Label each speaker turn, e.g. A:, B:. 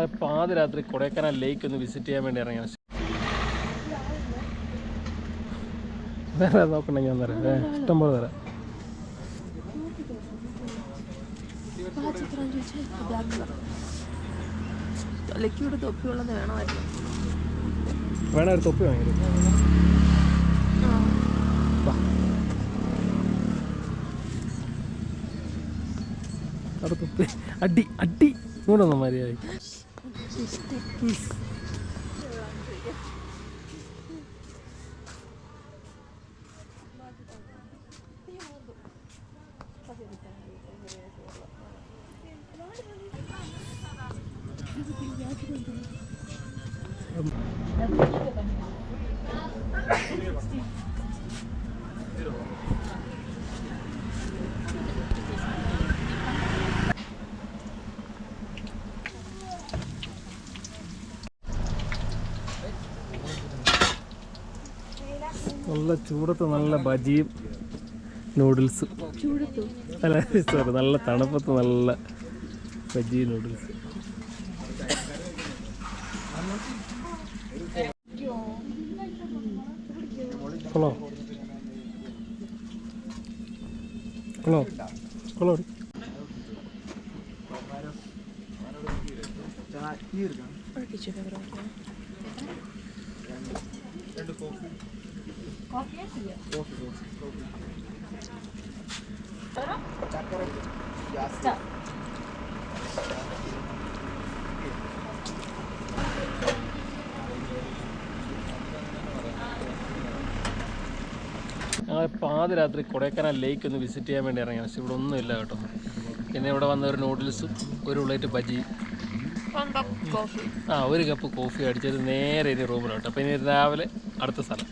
A: ഞങ്ങൾ പാതിരാത്രി കൊടൈക്കനാൽ ലേക്ക് ഒന്ന് വിസിറ്റ് ചെയ്യാൻ വേണ്ടി ഇറങ്ങിയാണ്. വേറെ നോക്കണ്ടെങ്കിൽ ഞാൻ തരാം. ഏ, ഇഷ്ടം പോലെ തരാം.
B: ലിക്വിഡ് തൊപ്പിയുള്ളത്
A: വേണേ ഒരു തൊപ്പി തൊപ്പി. അടി അടി. ഇങ്ങോട്ട് വന്നു മര്യാദ നല്ല ചൂടത്ത് നല്ല ബജിയും നൂഡിൽസ് അല്ല സോറി നല്ല തണുപ്പത്ത് നല്ല ബജി നൂഡിൽസ് ഹലോ? ഹലോ? ഹലോ?
B: രണ്ട് കോപ്പി
A: ഞങ്ങൾ പാതിരാത്രി കൊടൈക്കനാൽ ലേക്ക് ഒന്ന് വിസിറ്റ് ചെയ്യാൻ വേണ്ടി ഇറങ്ങിയാണ്. പക്ഷെ ഇവിടെ ഒന്നും ഇല്ല കേട്ടോ. പിന്നെ ഇവിടെ വന്ന ഒരു നൂഡിൽസും ഒരു പ്ലേറ്റ് ബജി. ആ ഒരു കപ്പ് കോഫി അടിച്ചത് നേരെ ഇനി റൂമിലോട്ട് അപ്പോൾ ഇനി രാവിലെ അടുത്ത സ്ഥലം.